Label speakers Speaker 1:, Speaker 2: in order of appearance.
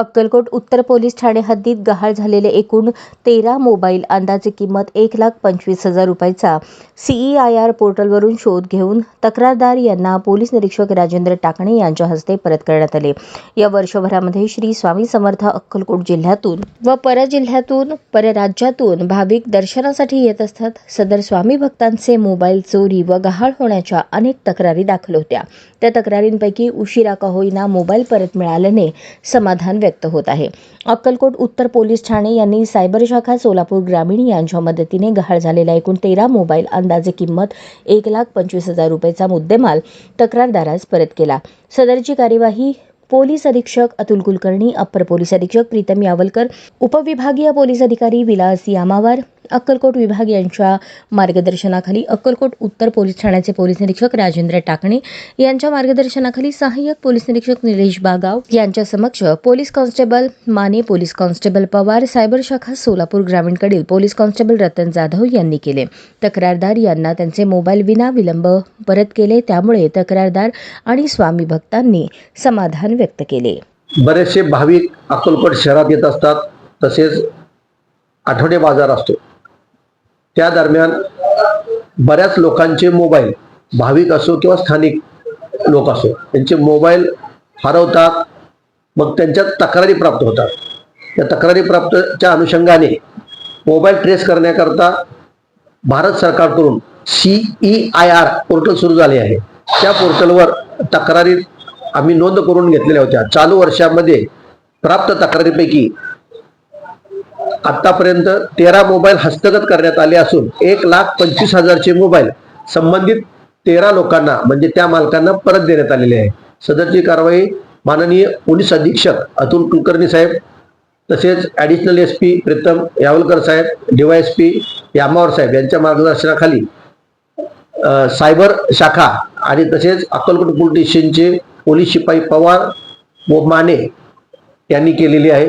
Speaker 1: अक्कलकोट उत्तर पोलीस ठाणे हद्दीत गहाळ झालेले एकूण तेरा मोबाईल अंदाजे किंमत एक लाख पंचवीस हजार रुपयाचा सीईआयआर पोर्टलवरून शोध घेऊन तक्रारदार यांना पोलीस निरीक्षक राजेंद्र टाकणे यांच्या हस्ते परत करण्यात आले. या वर्षभरामध्ये श्री स्वामी समर्थ अक्कलकोट जिल्ह्यातून व परजिल्ह्यातून परराज्यातून भाविक दर्शनासाठी येत असतात. सदर स्वामी भक्तांचे मोबाईल चोरी व गहाळ होण्याच्या अनेक तक्रारी दाखल होत्या. त्या तक्रारींपैकी उशिरा का होईना मोबाईल परत मिळाल्याने समाधान व्यक्त होत आहे. अक्कलकोट उत्तर पोलीस ठाणे यांनी सायबर शाखा सोलापूर ग्रामीण यांच्या मदतीने गहाळ झालेला एकूण तेरा मोबाईल अंदाजे किंमत एक लाख पंचवीस हजार रुपयेचा मुद्देमाल तक्रारदारास परत केला. सदरची कार्यवाही पोलीस अधीक्षक अतुल कुलकर्णी अप्पर पोलीस अधीक्षक प्रीतम यावलकर उपविभागीय पोलीस अधिकारी विलास यामावार अक्कलकोट विभाग यांच्या मार्गदर्शनाखाली अक्कलकोट उत्तर पोलीस ठाण्याचे पोलीस निरीक्षक राजेंद्र टाकणे यांच्या मार्गदर्शनाखाली सहाय्यक पोलीस निरीक्षक निलेश बागाव यांच्या समक्ष police constable Mane police constable Pawar cyber शाखा सोलापूर ग्रामीणकडील पोलीस कॉन्स्टेबल रतन जाधव यांनी केले. तक्रारदार यांना त्यांचे मोबाईल विना विलंब परत केले त्यामुळे तक्रारदार आणि स्वामी भक्तांनी समाधान व्यक्त केले.
Speaker 2: बरेचसे भाविक अक्कलकोट शहरात येत असतात तसेच आठवडे बाजार असतो. त्या दरम्यान बऱ्याच लोकांचे मोबाईल भाविक असो किंवा स्थानिक लोक असो त्यांचे मोबाईल हरवतात मग त्यांच्या तक्रारी प्राप्त होतात. त्या तक्रारी प्राप्तच्या अनुषंगाने मोबाईल ट्रेस करण्याकरता भारत सरकारकडून सीई आय आर पोर्टल सुरू झाले आहे. त्या पोर्टलवर तक्रारी आम्ही नोंद करून घेतलेल्या होत्या. चालू वर्षामध्ये प्राप्त तक्रारीपैकी आतापर्यंत तेरा मोबाईल हस्तगत करण्यात आले असून एक लाख पंचवीस हजारचे मोबाईल संबंधित तेरा लोकांना म्हणजे त्या मालकांना परत देण्यात आलेले आहे. सदरची कारवाई माननीय पोलीस अधीक्षक अतुल कुलकर्णी साहेब तसेच additional S P Pritam Yawalkar साहेब डीवायएसपी यामावर साहेब यांच्या मार्गदर्शनाखाली सायबर शाखा आणि तसेच अक्कलकोट पोलीस स्टेशनचे पोलीस शिपाई पवार व माने यांनी केलेली आहे.